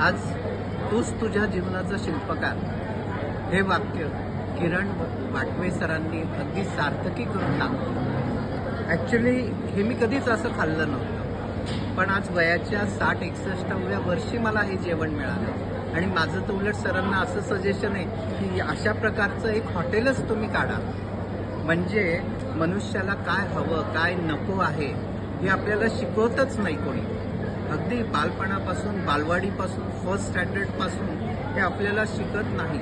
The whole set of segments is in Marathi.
आज तूच तुझ्या जीवनाचा शिल्पकार. हे वाक्य किरण वाटवे सरांनी अगदी सार्थकी करून टाकलं ॲक्च्युली हे मी कधीच असं खाल्लं नव्हतं. पण आज वयाच्या साठ एकसष्टाव्या वर्षी मला हे जेवण मिळालं. आणि माझं तर उलट सरांना असं सजेशन आहे की अशा प्रकारचं एक हॉटेलच तुम्ही काढा. म्हणजे मनुष्याला काय हवं काय नको आहे हे आपल्याला शिकवतच नाही कोणी. अगदी बालपणापासून बालवाडीपासून फर्स्ट स्टँडर्डपासून हे आपल्याला शिकत नाही.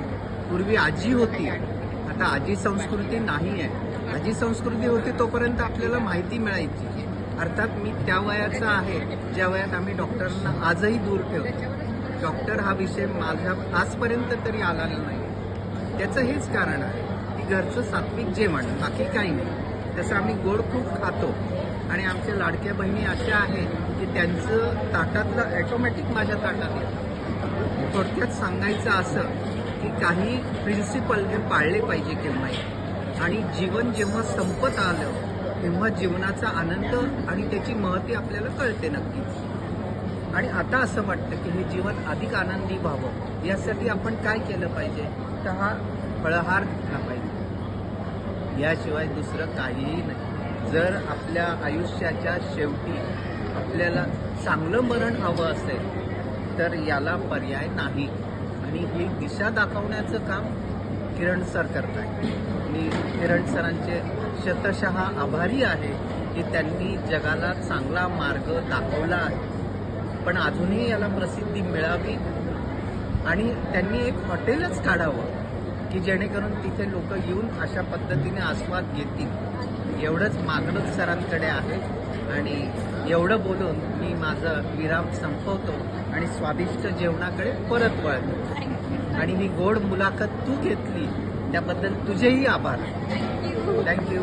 पूर्वी आजी होती. आता आजी संस्कृती नाही आहे आजी संस्कृती होती तोपर्यंत आपल्याला माहिती मिळायची. अर्थात मी त्या वयाचा आहे ज्या वयात आम्ही डॉक्टरांना आजही दूर ठेवतो. डॉक्टर हा विषय माझा आजपर्यंत तरी आलेला नाही. त्याचं हेच कारण आहे. की घरचं सात्विक जेवण बाकी काही नाही. तसं आम्ही गोड खूप खातो आणि आमच्या लाडक्या बहिणी अशा आहेत की त्यांचं ताटातलं ॲटोमॅटिक माझ्या ताटात येतं. थोडक्यात सांगायचं असं की काही प्रिन्सिपल हे पाळले पाहिजे केव्हाही. आणि जीवन जेव्हा संपत आलं तेव्हा जीवनाचा आनंद आणि त्याची महती आपल्याला कळते नक्की. आणि आता असं वाटतं की हे जीवन अधिक आनंदी व्हावं यासाठी आपण काय केलं पाहिजे? तर हा फळहार घेतला पाहिजे. याशिवाय दुसरं काहीही नाही. जर आपल्या आयुष्याच्या शेवटी आपल्याला चांगलं मरण हवं असेल तर याला पर्याय नाही. आणि ही दिशा दाखवण्याचं काम किरण सर करताय मी किरण सरांचे शतशः आभारी आहे की त्यांनी जगाला चांगला मार्ग दाखवला आहे. पण अजूनही याला प्रसिद्धी मिळावी आणि त्यांनी एक हॉटेलच काढावं की जेणेकरून तिथे लोक येऊन अशा पद्धतीने आस्वाद घेतील. एवढंच मागणं सरांकडे आहे. आणि एवढं बोलून मी माझा विराम संपवतो आणि स्वादिष्ट जेवणाकडे परत वळतो. आणि ही गोड मुलाखत तू घेतली त्याबद्दल तुझेही आभार. थँक्यू